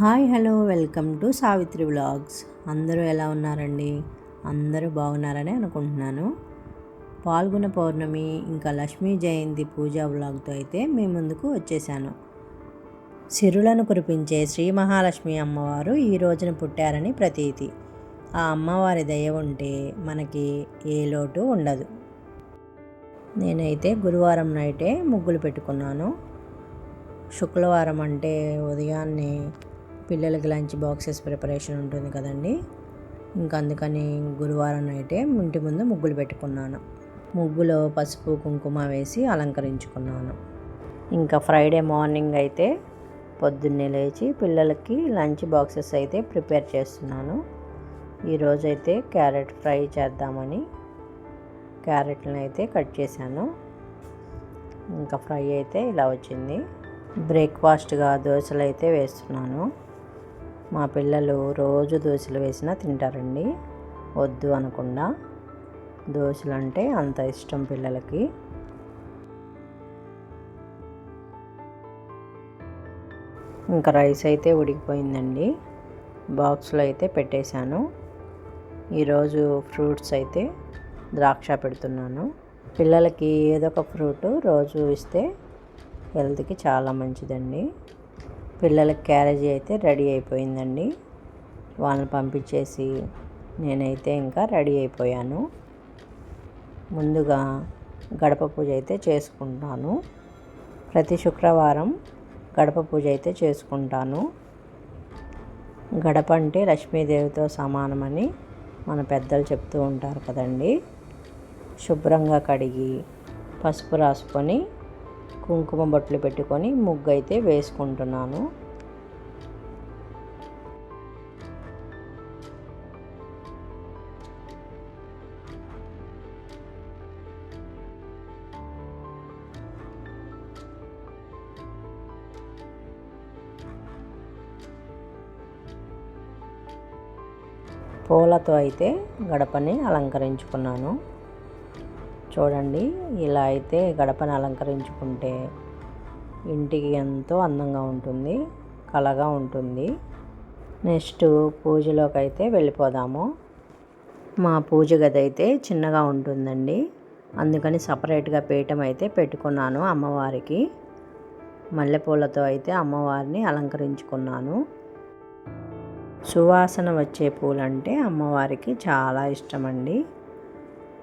Hi hello welcome to Savitri vlogs. అందరూ ఎలా ఉన్నారండి? అందరూ బాగున్నారని అనుకుంటున్నాను. పాల్గొన పౌర్ణమి ఇంకా లక్ష్మీ జయంతి పూజా వ్లాగ్తో అయితే మీ ముందుకు వచ్చేసాను. సిరులను కురిపించే శ్రీ మహాలక్ష్మి అమ్మవారు ఈ రోజున పుట్టారని ప్రతీతి. ఆ అమ్మవారి దయ ఉంటే మనకి ఏ లోటు ఉండదు. నేనైతే గురువారం నైటే ముగ్గులు పెట్టుకున్నాను. శుక్రవారం అంటే ఉదయాన్నే పిల్లలకి లంచ్ బాక్సెస్ ప్రిపరేషన్ ఉంటుంది కదండి. ఇంకా అందుకని గురువారం నైటే ఇంటి ముందు ముగ్గులు పెట్టుకున్నాను. ముగ్గులో పసుపు కుంకుమ వేసి అలంకరించుకున్నాను. ఇంకా ఫ్రైడే మార్నింగ్ అయితే పొద్దున్నే లేచి పిల్లలకి లంచ్ బాక్సెస్ అయితే ప్రిపేర్ చేస్తున్నాను. ఈరోజైతే క్యారెట్ ఫ్రై చేద్దామని క్యారెట్లను అయితే కట్ చేశాను. ఇంకా ఫ్రై అయితే ఇలా వచ్చింది. బ్రేక్ఫాస్ట్గా దోశలు అయితే వేస్తున్నాను. మా పిల్లలు రోజు దోశలు వేసినా తింటారండి. వద్దు అనకుండా. దోశలు అంటే అంత ఇష్టం పిల్లలకి. ఇంకా రైస్ అయితే ఉడికిపోయిందండి. బాక్స్లో అయితే పెట్టేశాను. ఈరోజు ఫ్రూట్స్ అయితే ద్రాక్ష పెడుతున్నాను. పిల్లలకి ఏదో ఒక ఫ్రూట్ రోజు ఇస్తే హెల్త్కి చాలా మంచిదండి. పిల్లలకి క్యారేజీ అయితే రెడీ అయిపోయిందండి. వాళ్ళని పంపించేసి నేనైతే ఇంకా రెడీ అయిపోయాను. ముందుగా గడప పూజ అయితే చేసుకుంటాను. ప్రతి శుక్రవారం గడప పూజ అయితే చేసుకుంటాను. గడప అంటే లక్ష్మీదేవితో సమానమని మన పెద్దలు చెప్తూ ఉంటారు కదండి. శుభ్రంగా కడిగి పసుపు రాసుకొని కుంకుమ బొట్లు పెట్టుకొని ముగ్గు అయితే వేసుకుంటున్నాను. పూలతో అయితే గడపని అలంకరించుకున్నాను. చూడండి. ఇలా అయితే గడపను అలంకరించుకుంటే ఇంటికి ఎంతో అందంగా ఉంటుంది కళగా ఉంటుంది. నెక్స్ట్ పూజలోకి అయితే వెళ్ళిపోదాము. మా పూజ గది అయితే చిన్నగా ఉంటుందండి. అందుకని సపరేట్గా పీఠం అయితే పెట్టుకున్నాను అమ్మవారికి. మల్లెపూలతో అయితే అమ్మవారిని అలంకరించుకున్నాను. సువాసన వచ్చే పూలంటే అమ్మవారికి చాలా ఇష్టమండి.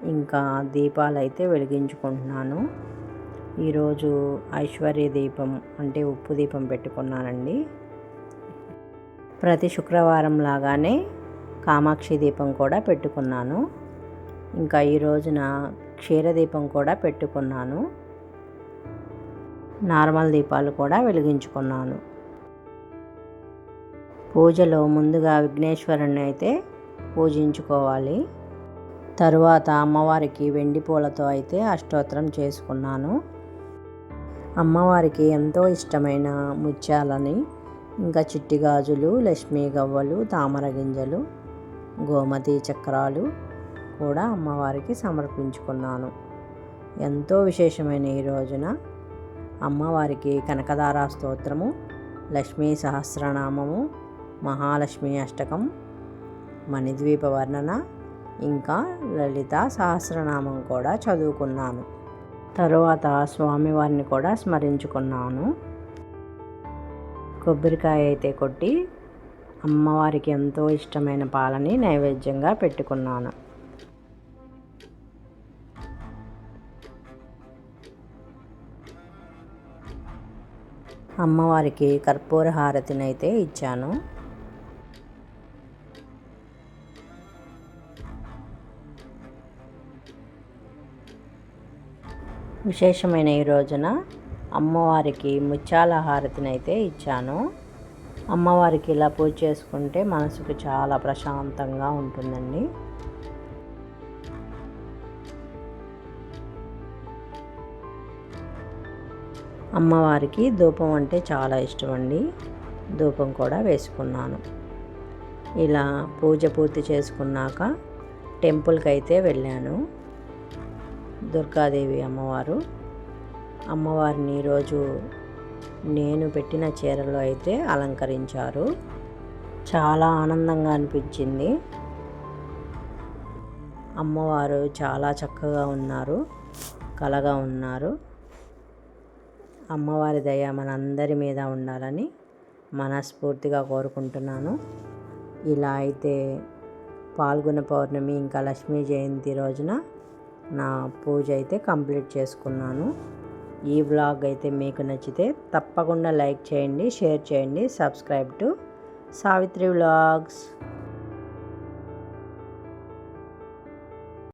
ఇంకా దీపాలు అయితే వెలిగించుకుంటున్నాను. ఈరోజు ఐశ్వర్య దీపం అంటే ఉప్పు దీపం పెట్టుకున్నానండి. ప్రతి శుక్రవారం లాగానే కామాక్షి దీపం కూడా పెట్టుకున్నాను. ఇంకా ఈ రోజున క్షీరదీపం కూడా పెట్టుకున్నాను. నార్మల్ దీపాలు కూడా వెలిగించుకున్నాను. పూజలో ముందుగా విఘ్నేశ్వరుని అయితే పూజించుకోవాలి. తరువాత అమ్మవారికి వెండి పూలతో అయితే అష్టోత్తరం చేసుకున్నాను. అమ్మవారికి ఎంతో ఇష్టమైన ముత్యాలని ఇంకా చిట్టి గాజులు లక్ష్మీ గవ్వలు తామర గింజలు గోమతి చక్రాలు కూడా అమ్మవారికి సమర్పించుకున్నాను. ఎంతో విశేషమైన ఈ రోజున అమ్మవారికి కనకదారా స్తోత్రము లక్ష్మీ సహస్రనామము మహాలక్ష్మి అష్టకం మణిద్వీప వర్ణన ఇంకా లలిత సహస్రనామం కూడా చదువుకున్నాను. తరువాత స్వామివారిని కూడా స్మరించుకున్నాను. కొబ్బరికాయ అయితే కొట్టి అమ్మవారికి ఎంతో ఇష్టమైన పాలని నైవేద్యంగా పెట్టుకున్నాను. అమ్మవారికి కర్పూర హారతిని అయితే ఇచ్చాను. విశేషమైన ఈ రోజున అమ్మవారికి ముత్యాల హారతిని అయితే ఇచ్చాను. అమ్మవారికి ఇలా పూజ చేసుకుంటే మనసుకు చాలా ప్రశాంతంగా ఉంటుందండి. అమ్మవారికి ధూపం అంటే చాలా ఇష్టం అండి ధూపం కూడా వేసుకున్నాను. ఇలా పూజ పూర్తి చేసుకున్నాక టెంపుల్కి అయితే వెళ్ళాను. దుర్గాదేవి అమ్మవారు. అమ్మవారిని ఈరోజు నేను పెట్టిన చీరలో అయితే అలంకరించారు. చాలా ఆనందంగా అనిపించింది. అమ్మవారు చాలా చక్కగా ఉన్నారు. కలగా ఉన్నారు. అమ్మవారి దయ మనందరి మీద ఉండాలని మనస్ఫూర్తిగా కోరుకుంటున్నాను. ఇలా అయితే పాల్గొన పౌర్ణమి ఇంకా లక్ష్మీ జయంతి రోజున నా పూజ అయితే కంప్లీట్ చేసుకున్నాను. ఈ వ్లాగ్ అయితే మీకు నచ్చితే తప్పకుండా లైక్ చేయండి షేర్ చేయండి సబ్స్క్రైబ్ టు సావిత్రి వ్లాగ్స్.